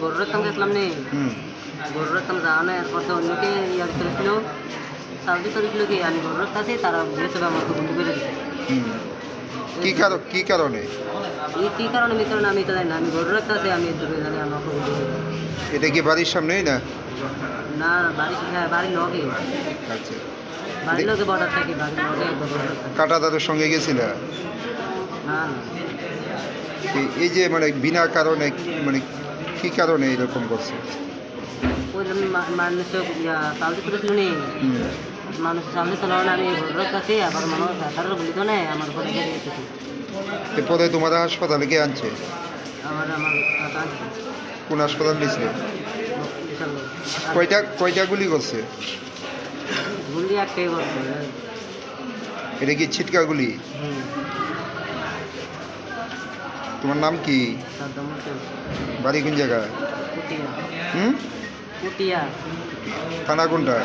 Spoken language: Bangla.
গরুর রাখতাম গেছিলাম নি। গরুর রাখতাম যাওয়া না এরপর তো অন্যকে ইয়া করেছিল সাউদি করেছিল কি আমি গরুর রাখতেছি তারা বলেছিল আমাকে বন্ধু করে দিচ্ছে কি কারণ কি কারণে? এই কী কারণে মিত্র আমি তো জানি না। আমি গরুর রাখতেছি আমি দূরে জানি আমাকে বন্ধু। এটা কি বাড়ির সামনেই না? না হ্যাঁ বাড়ির লগে। আচ্ছা। বাড়ির লগে বর্ডার থাকি বাড়ির লগে গরুর কাটা দাদুর সঙ্গে গেছিল? না না। এই- এই যে মানে বিনা কারণে মানে কি কারণে এরকম করছে? মানুষ সামনে আমি আবার তারা বলিত না আমার ঘরে এরপরে তোমার হাসপাতালে কে আনছে? আমার আমার কোন হাসপাতাল নিয়েছিল? কয়টা কয়টা গুলি করছে? গুলি একটাই করছে। এটা কি ছিটকা গুলি? তোমার নাম কি? বাড়ি কোন জায়গায়? হুম? থানা কোনটা?